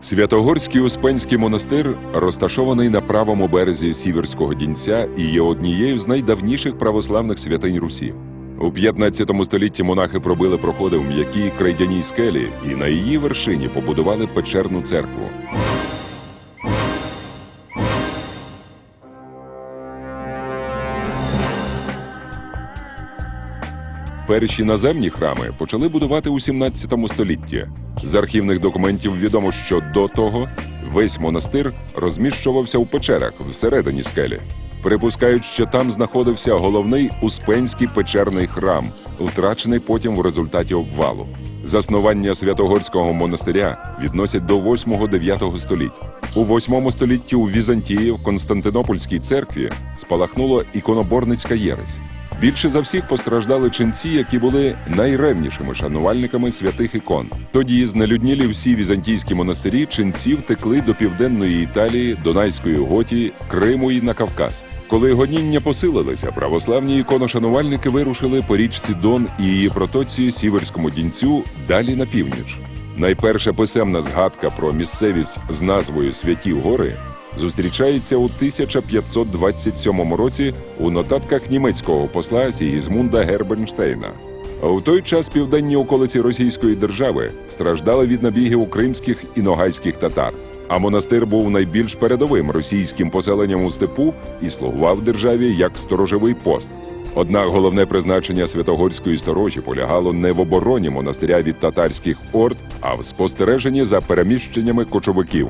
Святогорський Успенський монастир розташований на правому березі Сіверського Дінця і є однією з найдавніших православних святинь Русі. У 15 столітті монахи пробили проходи в м'якій крайдяній скелі і на її вершині побудували печерну церкву. Перші наземні храми почали будувати у 17 столітті. З архівних документів відомо, що до того весь монастир розміщувався у печерах всередині скелі. Припускають, що там знаходився головний успенський печерний храм, втрачений потім в результаті обвалу. Заснування Святогорського монастиря відносять до 8-9 століть. У 8 столітті у Візантії в Константинопольській церкві спалахнула іконоборницька єресь. Більше за всіх постраждали ченці, які були найревнішими шанувальниками святих ікон. Тоді знелюднілі всі візантійські монастирі ченці втекли до південної Італії, Донайської Готії, Криму і на Кавказ. Коли гоніння посилилися, православні іконошанувальники вирушили по річці Дон і її протоці Сіверському дінцю далі на північ. Найперша писемна згадка про місцевість з назвою Святі Гори зустрічається у 1527 році у нотатках німецького посла Сігізмунда Гербенштейна. У той час південні околиці Російської держави страждали від набігів кримських і ногайських татар. А монастир був найбільш передовим російським поселенням у степу і слугував державі як сторожовий пост. Однак головне призначення Святогорської сторожі полягало не в обороні монастиря від татарських орд, а в спостереженні за переміщеннями кочовиків.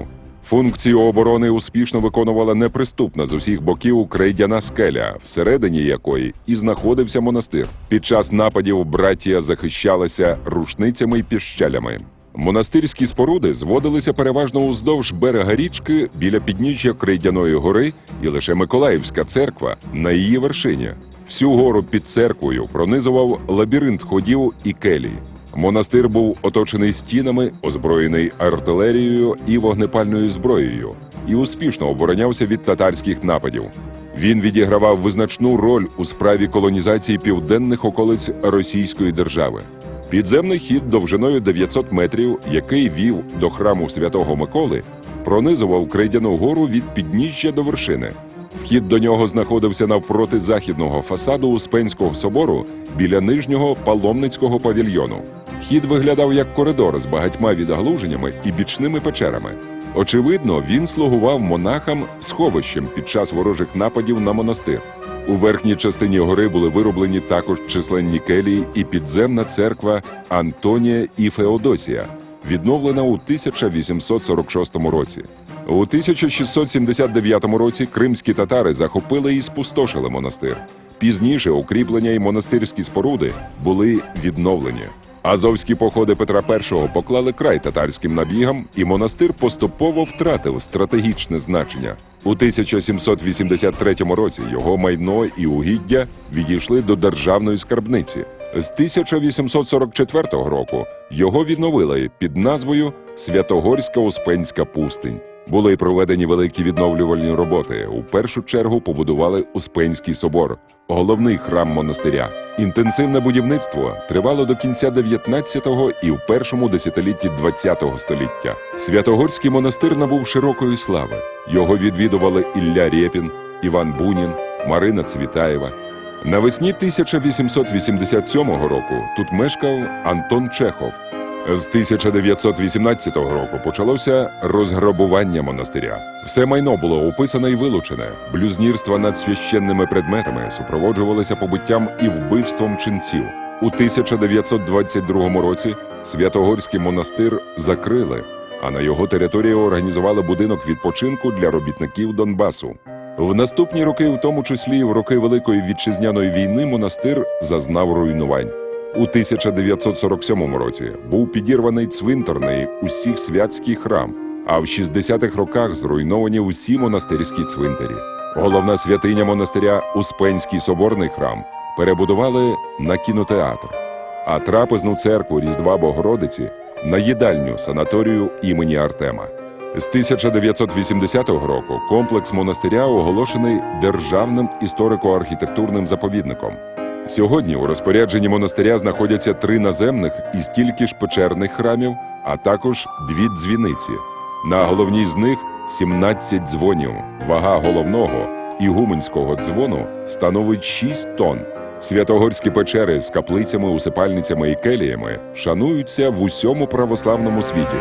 Функцію оборони успішно виконувала неприступна з усіх боків крейдяна скеля, всередині якої і знаходився монастир. Під час нападів браття захищалася рушницями й піщалями. Монастирські споруди зводилися переважно уздовж берега річки біля підніжжя Крейдяної гори, і лише Миколаївська церква на її вершині. Всю гору під церквою пронизував лабіринт ходів і келій. Монастир був оточений стінами, озброєний артилерією і вогнепальною зброєю, і успішно оборонявся від татарських нападів. Він відігравав визначну роль у справі колонізації південних околиць Російської держави. Підземний хід довжиною 900 метрів, який вів до храму святого Миколи, пронизував Крейдяну гору від підніжжя до вершини. Вхід до нього знаходився навпроти західного фасаду Успенського собору біля нижнього паломницького павільйону. Вхід виглядав як коридор з багатьма відгалуженнями і бічними печерами. Очевидно, він слугував монахам сховищем під час ворожих нападів на монастир. У верхній частині гори були вироблені також численні келії і підземна церква Антонія і Феодосія, відновлена у 1846 році. У 1679 році кримські татари захопили і спустошили монастир. Пізніше укріплення і монастирські споруди були відновлені. Азовські походи Петра І поклали край татарським набігам, і монастир поступово втратив стратегічне значення. У 1783 році його майно і угіддя відійшли до державної скарбниці. З 1844 року його відновили під назвою Святогорська Успенська пустинь. Були проведені великі відновлювальні роботи. У першу чергу побудували Успенський собор, головний храм монастиря. Інтенсивне будівництво тривало до кінця 19-го і в першому десятилітті 20-го століття. Святогорський монастир набув широкої слави. Його відвідували Ілля Рєпін, Іван Бунін, Марина Цвітаєва. Навесні 1887 року тут мешкав Антон Чехов. З 1918 року почалося розграбування монастиря. Все майно було описане і вилучене. Блюзнірства над священними предметами супроводжувалися побиттям і вбивством ченців. У 1922 році Святогорський монастир закрили, а на його території організували будинок відпочинку для робітників Донбасу. В наступні роки, в тому числі в роки Великої вітчизняної війни, монастир зазнав руйнувань. У 1947 році був підірваний цвинтарний усіх святський храм, а в 60-х роках зруйновані усі монастирські цвинтарі. Головна святиня монастиря Успенський соборний храм перебудували на кінотеатр, а трапезну церкву Різдва Богородиці на їдальню санаторію імені Артема. З 1980 року комплекс монастиря оголошений державним історико-архітектурним заповідником. Сьогодні у розпорядженні монастиря знаходяться три наземних і стільки ж печерних храмів, а також дві дзвіниці. На головній з них 17 дзвонів. Вага головного ігуменського дзвону становить 6 тонн. Святогорські печери з каплицями, усипальницями і келіями шануються в усьому православному світі.